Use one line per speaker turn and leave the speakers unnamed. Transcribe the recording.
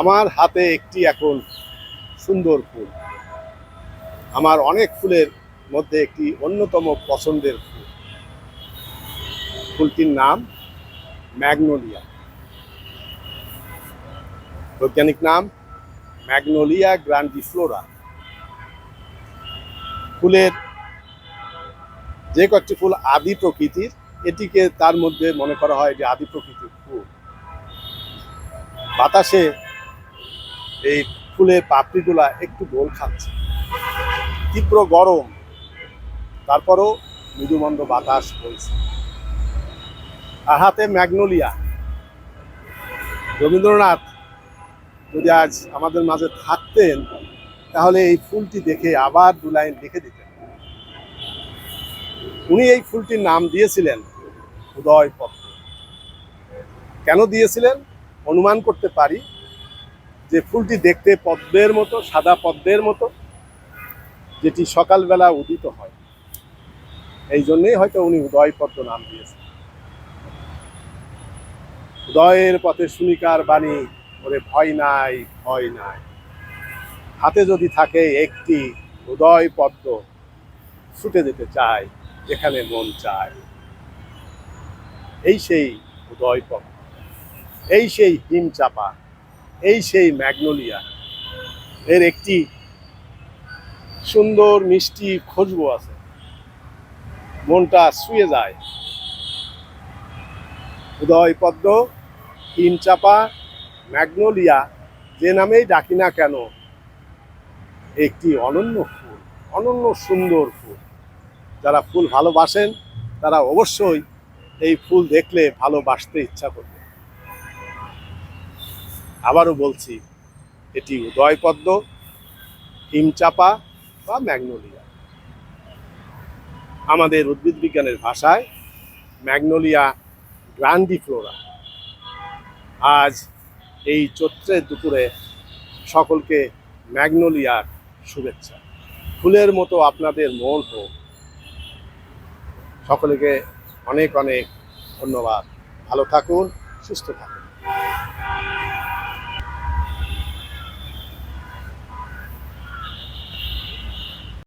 আমার হাতে একটি এখন সুন্দর ফুল। আমার অনেক ফুলের মধ্যে একটি অন্যতম পছন্দের ফুল। ফুলটির নাম ম্যাগনোলিয়া। বৈজ্ঞানিক নাম ম্যাগনোলিয়া গ্রান্ডিফ্লোরা। ফুলের যে কয়েকটি ফুল আদি প্রকৃতির, এটিকে তার মধ্যে মনে করা হয় যে আদি প্রকৃতির ফুল। বাতাসে এই ফুলের পাপড়িগুলা একটু গোল খাচ্ছে। তীব্র গরম। তারপরও মৃদুমন্দ বাতাস বইছে। আর হাতে ম্যাগনোলিয়া। রবীন্দ্রনাথ যদি আজ আমাদের মাঝে থাকতেন, তাহলে এই ফুলটি দেখে আবার দু লাইন লিখে দিতেন। উনি এই ফুলটির নাম দিয়েছিলেন উদয় পদ্ম কেন দিয়েছিলেন? অনুমান করতে পারি। যে ফুলটি দেখতে পদ্মের মতো, সাদা পদ্মের মতো, যেটি সকালবেলা উদিত হয়। এই জন্যই হয়তো উনি উদয় পদ্ম নাম দিয়েছেন। উদয়ের পথে শুনিকার বাণী, ওরে ভয় নাই ভয় নাই। হাতে যদি থাকে একটি উদয় পদ্ম, ছুটে যেতে চায় যেখানে মন চায়। এই সেই উদয় পদ্ম, এই সেই হিম চাপা এই সেই ম্যাগনোলিয়া। এর একটি সুন্দর মিষ্টি খুশবু আছে। মনটা শুয়ে যায়। উদয় পদ্ম হিম চাপা, ম্যাগনোলিয়া, যে নামেই ডাকি না কেন, একটি অনন্য ফুল, অনন্য সুন্দর ফুল। যারা ফুল ভালোবাসেন, তারা অবশ্যই এই ফুল দেখলে ভালোবাসতে ইচ্ছা করবে আবারও বলছি, এটি উদয় পদ্ম হিমচাপা বা ম্যাগনোলিয়া। আমাদের উদ্ভিদ বিজ্ঞানের ভাষায় ম্যাগনোলিয়া গ্রান্ডিফ্লোরা। আজ এই চৈত্রের দুপুরে সকলকে ম্যাগনোলিয়ার শুভেচ্ছা। ফুলের মতো আপনাদের মন হোক। সকলকে অনেক অনেক ধন্যবাদ। ভালো থাকুন, সুস্থ থাকুন।